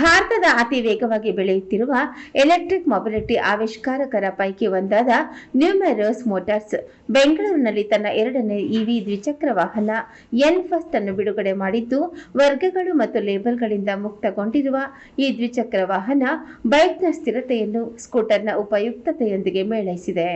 ಭಾರತದ ಅತಿ ವೇಗವಾಗಿ ಬೆಳೆಯುತ್ತಿರುವ ಎಲೆಕ್ಟ್ರಿಕ್ ಮೊಬಿಲಿಟಿ ಆವಿಷ್ಕಾರಕರ ಪೈಕಿ ಒಂದಾದ ನ್ಯೂಮೆರೋಸ್ ಮೋಟಾರ್ಸ್ ಬೆಂಗಳೂರಿನಲ್ಲಿ ತನ್ನ ಎರಡನೇ ಇವಿ ದ್ವಿಚಕ್ರ ವಾಹನ ಎನ್ ಫಸ್ಟ್ ಅನ್ನು ಬಿಡುಗಡೆ ಮಾಡಿದ್ದು, ವರ್ಗಗಳು ಮತ್ತು ಲೇಬಲ್ಗಳಿಂದ ಮುಕ್ತಗೊಂಡಿರುವ ಈ ದ್ವಿಚಕ್ರ ವಾಹನ ಬೈಕ್ನ ಸ್ಥಿರತೆಯನ್ನು, ಸ್ಕೂಟರ್ನ ಉಪಯುಕ್ತತೆಯೊಂದಿಗೆ ಮೇಳೈಸಿದೆ.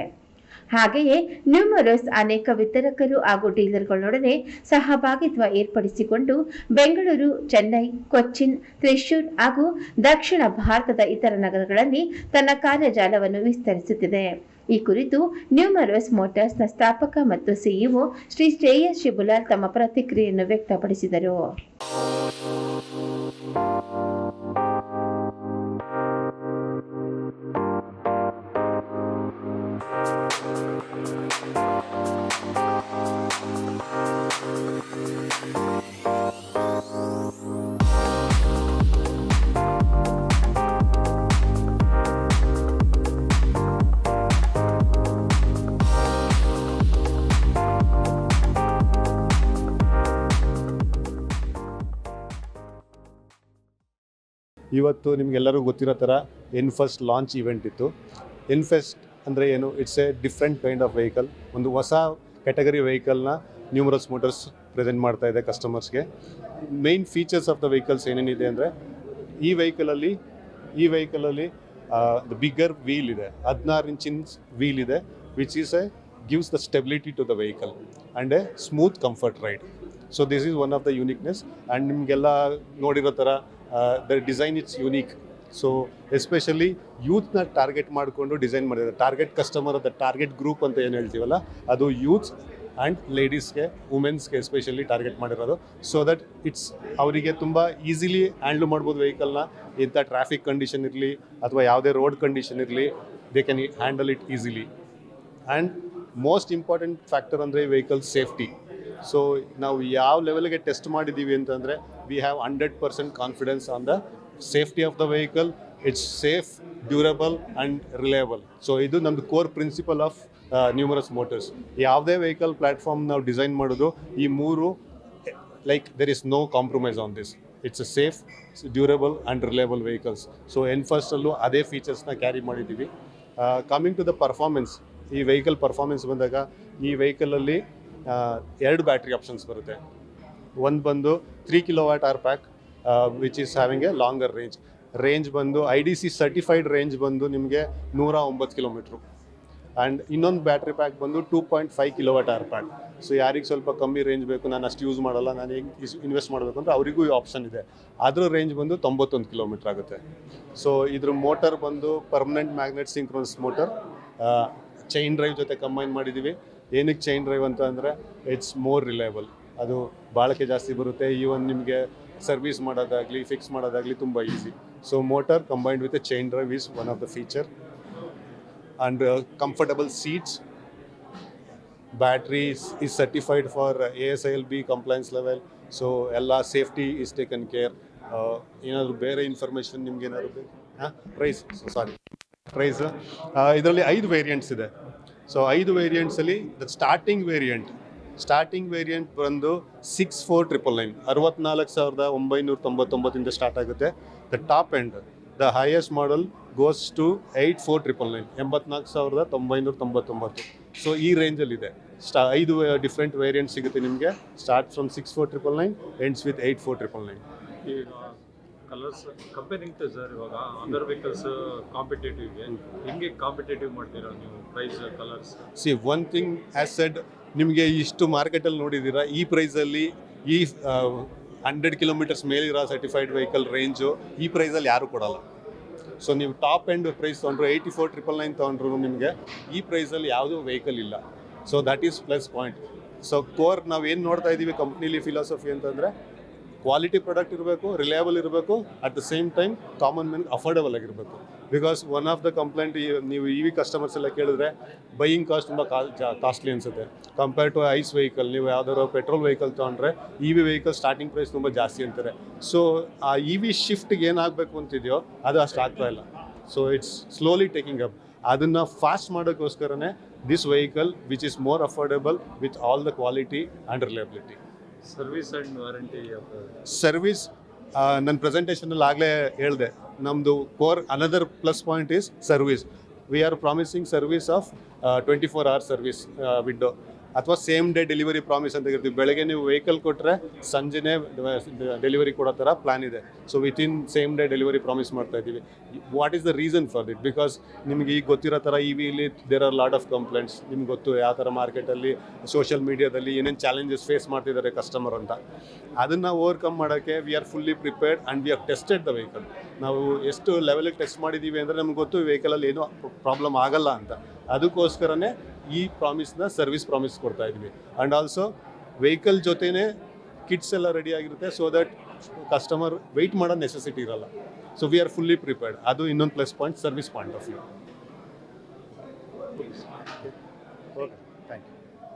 ಹಾಗೆಯೇ ನ್ಯೂಮರಸ್ ಅನೇಕ ವಿತರಕರು ಹಾಗೂ ಡೀಲರ್ಗಳೊಡನೆ ಸಹಭಾಗಿತ್ವ ಏರ್ಪಡಿಸಿಕೊಂಡು ಬೆಂಗಳೂರು, ಚೆನ್ನೈ, ಕೊಚ್ಚಿನ್, ತ್ರಿಶೂರ್ ಹಾಗೂ ದಕ್ಷಿಣ ಭಾರತದ ಇತರ ನಗರಗಳಲ್ಲಿ ತನ್ನ ಕಾರ್ಯಜಾಲವನ್ನು ವಿಸ್ತರಿಸುತ್ತಿದೆ. ಈ ಕುರಿತು ನ್ಯೂಮರಸ್ ಮೋಟಾರ್ಸ್ನ ಸ್ಥಾಪಕ ಮತ್ತು ಸಿಇಒ ಶ್ರೀ ಶ್ರೇಯಸ್ ಶಿಬುಲಾಲ್ ತಮ್ಮ ಪ್ರತಿಕ್ರಿಯೆಯನ್ನು ವ್ಯಕ್ತಪಡಿಸಿದರು. ಇವತ್ತು ನಿಮಗೆಲ್ಲರಿಗೂ ಗೊತ್ತಿರೋ ಥರ ಎನ್ಫಸ್ಟ್ ಲಾಂಚ್ ಇವೆಂಟ್ ಇತ್ತು. ಎನ್ಫೆಸ್ಟ್ ಅಂದರೆ ಏನು? It's a different kind of vehicle ಒಂದು ಹೊಸ ಕ್ಯಾಟಗರಿ ವೆಹಿಕಲ್ನ ನ್ಯೂಮರಸ್ ಮೋಟರ್ಸ್ ಪ್ರೆಸೆಂಟ್ ಮಾಡ್ತಾ ಇದೆ ಕಸ್ಟಮರ್ಸ್ಗೆ main features of the vehicles ಏನೇನಿದೆ ಅಂದರೆ, ಈ ವೆಹಿಕಲಲ್ಲಿ ಈ ವೆಹಿಕಲಲ್ಲಿ ದ ಬಿಗ್ಗರ್ ವೀಲ್ ಇದೆ. ಹದಿನಾರು ಇಂಚಿನ ವೀಲ್ ಇದೆ which is a gives the stability to the vehicle and a smooth comfort ride so this is one of the uniqueness and ನಿಮಗೆಲ್ಲ ನೋಡಿರೋ ಥರ the design it's unique so especially ಯೂತ್ನ target ಮಾಡಿಕೊಂಡು design ಮಾಡಿದ್ದಾರೆ. Target customer ಅದ target group ಅಂತ ಏನು ಹೇಳ್ತೀವಲ್ಲ, ಅದು ಯೂತ್ಸ್ ಆ್ಯಂಡ್ ಲೇಡೀಸ್ಗೆ ವುಮೆನ್ಸ್ಗೆ ಎಸ್ಪೆಷಲಿ ಟಾರ್ಗೆಟ್ ಮಾಡಿರೋದು. ಸೊ ದಟ್ ಇಟ್ಸ್ ಅವರಿಗೆ ತುಂಬ ಈಸಿಲಿ ಹ್ಯಾಂಡ್ಲ್ ಮಾಡ್ಬೋದು ವೆಹಿಕಲ್ನ ಇಂಥ ಟ್ರಾಫಿಕ್ ಕಂಡೀಷನ್ ಇರಲಿ, ಅಥವಾ ಯಾವುದೇ ರೋಡ್ ಕಂಡೀಷನ್ ಇರಲಿ they can handle it easily and most important factor ಅಂದರೆ ವೆಹಿಕಲ್ ಸೇಫ್ಟಿ ಸೊ ನಾವು ಯಾವ ಲೆವೆಲ್ಗೆ ಟೆಸ್ಟ್ ಮಾಡಿದ್ದೀವಿ ಅಂತಂದರೆ we have hundred percent confidence on the safety of the vehicle it's safe durable and reliable so ಇದು ನಮ್ಮದು core principle of Numeros Motors ಯಾವುದೇ vehicle platform ನಾವು ಡಿಸೈನ್ ಮಾಡೋದು, ಈ ಮೂರು like there is no compromise on this it's a safe durable and reliable vehicles so ಎನ್ಫಸ್ಟಲ್ಲೂ ಅದೇ ಫೀಚರ್ಸ್ನ carry ಮಾಡಿದ್ದೀವಿ ಕಮಿಂಗ್ ಟು ದ ಪರ್ಫಾರ್ಮೆನ್ಸ್ ಈ ವೆಹಿಕಲ್ ಪರ್ಫಾರ್ಮೆನ್ಸ್ ಬಂದಾಗ, ಈ ವೆಹಿಕಲಲ್ಲಿ ಎರಡು ಬ್ಯಾಟ್ರಿ ಆಪ್ಷನ್ಸ್ ಬರುತ್ತೆ. ಒಂದು ಬಂದು three kilo watt hour pack which is having a longer range range ಬಂದು I D C certified range ಬಂದು ನಿಮಗೆ ನೂರ ಒಂಬತ್ತು ಕಿಲೋಮೀಟ್ರು ಆ್ಯಂಡ್ ಇನ್ನೊಂದು ಬ್ಯಾಟ್ರಿ ಪ್ಯಾಕ್ ಬಂದು two point five kilo watt hour pack so ಯಾರಿಗೆ ಸ್ವಲ್ಪ ಕಮ್ಮಿ ರೇಂಜ್ ಬೇಕು, ನಾನು ಅಷ್ಟು ಯೂಸ್ ಮಾಡಲ್ಲ, ನಾನು ಹೇಗೆ ಇನ್ವೆಸ್ಟ್ ಮಾಡಬೇಕು ಅಂದರೆ ಅವರಿಗೂ ಈ ಆಪ್ಷನ್ ಇದೆ. ಅದರ ರೇಂಜ್ ಬಂದು ತೊಂಬತ್ತೊಂದು ಕಿಲೋಮೀಟ್ರ್ ಆಗುತ್ತೆ. ಸೊ ಇದ್ರ ಮೋಟರ್ ಬಂದು permanent magnet synchronous motor chain drive ಜೊತೆ ಕಂಬೈನ್ ಮಾಡಿದ್ದೀವಿ ಏನಕ್ಕೆ ಚೈನ್ ಡ್ರೈವ್ ಅಂತ ಅಂದರೆ ಇಟ್ಸ್ ಮೋರ್ ರಿಲಯಬಲ್ ಅದು ಬಾಳಿಕೆ ಜಾಸ್ತಿ ಬರುತ್ತೆ ಈವನ್ ನಿಮಗೆ ಸರ್ವಿಸ್ ಮಾಡೋದಾಗಲಿ ಫಿಕ್ಸ್ ಮಾಡೋದಾಗಲಿ ತುಂಬ easy so motor combined with a chain drive is one of the feature and comfortable seats battery is certified for A S I L B compliance level so ಎಲ್ಲ safety is taken care ಏನಾದರೂ ಬೇರೆ information ನಿಮ್ಗೆ ಏನಾದರೂ ಬೇಕು? ಹಾಂ? Price ಸಾರಿ price ಇದರಲ್ಲಿ ಐದು variants ಇದೆ. ಸೊ ಐದು ವೇರಿಯಂಟ್ಸಲ್ಲಿ the starting variant starting variant ಬಂದು ಸಿಕ್ಸ್ ಫೋರ್ ಟ್ರಿಪಲ್ ನೈನ್ ಅರವತ್ನಾಲ್ಕು ಸಾವಿರದ ಒಂಬೈನೂರ ತೊಂಬತ್ತೊಂಬತ್ತಿಂದ ಸ್ಟಾರ್ಟ್ ಆಗುತ್ತೆ. The top end the highest model goes to eight four triple nine ಎಂಬತ್ನಾಲ್ಕು ಸಾವಿರದ ತೊಂಬೈನೂರ ತೊಂಬತ್ತೊಂಬತ್ತು. ಸೊ ಈ ರೇಂಜಲ್ಲಿದೆ ಸ್ಟಾ ಐದು ಡಿಫ್ರೆಂಟ್ ವೇರಿಯಂಟ್ ಸಿಗುತ್ತೆ ನಿಮಗೆ. Start from six four triple nine ends with eight four triple nine ಈಗ ಕಲರ್ಸ್ ಕಂಪೇರಿಂಗ್ ಟು ಸರ್ ಇವಾಗ other vehicles ಕಾಂಪಿಟೇಟಿವ್ಗೆ ಹೆಂಗೆ ಕಾಂಪಿಟೇಟಿವ್ ಮಾಡ್ತೀರಾ ನೀವು? Price colours see one thing as said ನಿಮಗೆ ಇಷ್ಟು ಮಾರ್ಕೆಟಲ್ಲಿ ನೋಡಿದ್ದೀರಾ, ಈ ಪ್ರೈಸಲ್ಲಿ ಈ ಹಂಡ್ರೆಡ್ ಕಿಲೋಮೀಟರ್ಸ್ ಮೇಲಿರೋ ಸರ್ಟಿಫೈಡ್ ವೆಹಿಕಲ್ ರೇಂಜು ಈ ಪ್ರೈಸಲ್ಲಿ ಯಾರೂ ಕೊಡಲ್ಲ. ಸೊ ನೀವು ಟಾಪ್ ಎಂಡ್ ಪ್ರೈಸ್ ತೊಗೊಂಡ್ರು ಏಯ್ಟಿ ಫೋರ್ ಟ್ರಿಪಲ್ ನೈನ್ ತೊಗೊಂಡ್ರು ನಿಮಗೆ ಈ ಪ್ರೈಸಲ್ಲಿ ಯಾವುದೂ ವೆಹಿಕಲ್ ಇಲ್ಲ. So that is plus point so core ನಾವು ಏನು ನೋಡ್ತಾ ಇದ್ದೀವಿ ಕಂಪ್ನಿಲಿ ಫಿಲಾಸಫಿ ಅಂತಂದರೆ ಕ್ವಾಲಿಟಿ ಪ್ರಾಡಕ್ಟ್ ಇರಬೇಕು ರಿಲಯಬಲ್ ಇರಬೇಕು at the same time common ಮ್ಯಾನ್ಗೆ affordable ಆಗಿರಬೇಕು. Because one of the complaint ನೀವು ಇ ವಿ ಕಸ್ಟಮರ್ಸ್ ಎಲ್ಲ ಕೇಳಿದ್ರೆ ಬೈಯಿಂಗ್ ಕಾಸ್ಟ್ ತುಂಬ ಕಾಸ್ಟ್ಲಿ ಅನಿಸುತ್ತೆ. ಕಂಪೇರ್ ಟು ಐಸ್ ವೆಹಿಕಲ್ ನೀವು ಯಾವ್ದಾದ್ರು ಪೆಟ್ರೋಲ್ ವೆಹಿಕಲ್ ತೊಗೊಂಡ್ರೆ E V vehicle starting price ತುಂಬ ಜಾಸ್ತಿ ಅಂತಾರೆ. ಸೊ ಆ ಇ ವಿ ಶಿಫ್ಟ್ಗೆ ಏನಾಗಬೇಕು ಅಂತಿದೆಯೋ ಅದು ಅಷ್ಟು ಆಗ್ತಾ ಇಲ್ಲ. So it's slowly taking up ಅದನ್ನು fast ಮಾಡೋಕ್ಕೋಸ್ಕರನೇ this vehicle which is more affordable with all the quality and reliability service and warranty service ನನ್ನ ಪ್ರೆಸೆಂಟೇಷನಲ್ಲಿ ಆಗಲೇ ಹೇಳಿದೆ. ನಮ್ಮದು core another plus point is service we are promising service of twenty four hour service window ಅಥವಾ same day delivery promise ಅಂತ ಇರ್ತೀವಿ. ಬೆಳಗ್ಗೆ ನೀವು ವೆಹಿಕಲ್ ಕೊಟ್ಟರೆ ಸಂಜೆನೇ ಡೆಲಿವರಿ ಕೊಡೋ ಥರ ಪ್ಲಾನ್ ಇದೆ. So within same day delivery promise ಮಾಡ್ತಾ ಇದ್ದೀವಿ. What is the reason for that because ನಿಮಗೆ ಈಗ ಗೊತ್ತಿರೋ ಥರ ಇ ವಿಲಿ there are lot of complaints ನಿಮ್ಗೆ ಗೊತ್ತು ಯಾವ ಥರ ಮಾರ್ಕೆಟಲ್ಲಿ ಸೋಷಿಯಲ್ ಮೀಡಿಯಾದಲ್ಲಿ ಏನೇನು ಚಾಲೆಂಜಸ್ ಫೇಸ್ ಮಾಡ್ತಿದ್ದಾರೆ ಕಸ್ಟಮರ್ ಅಂತ. ಅದನ್ನು ಓವರ್ಕಮ್ ಮಾಡೋಕ್ಕೆ we are fully prepared and we are tested the vehicle ನಾವು ಎಷ್ಟು ಲೆವೆಲಿಗೆ ಟೆಸ್ಟ್ ಮಾಡಿದ್ದೀವಿ ಅಂದರೆ ನಮ್ಗೆ ಗೊತ್ತು ವೆಹಿಕಲಲ್ಲಿ ಏನೂ ಪ್ರಾಬ್ಲಮ್ ಆಗಲ್ಲ ಅಂತ. ಅದಕ್ಕೋಸ್ಕರನೇ ಈ ಪ್ರಾಮಿಸ್ನ ಸರ್ವಿಸ್ ಪ್ರಾಮಿಸ್ ಕೊಡ್ತಾ ಇದ್ವಿ. ಆ್ಯಂಡ್ ಆಲ್ಸೋ ವೆಹಿಕಲ್ ಜೊತೆನೇ ಕಿಟ್ಸ್ ಎಲ್ಲ ರೆಡಿ ಆಗಿರುತ್ತೆ ಸೊ ದಟ್ ಕಸ್ಟಮರ್ ವೆಯ್ಟ್ ಮಾಡೋ ನೆಸೆಸಿಟಿ ಇರಲ್ಲ. So we are fully prepared ಅದು ಇನ್ನೊಂದು plus point service point of view okay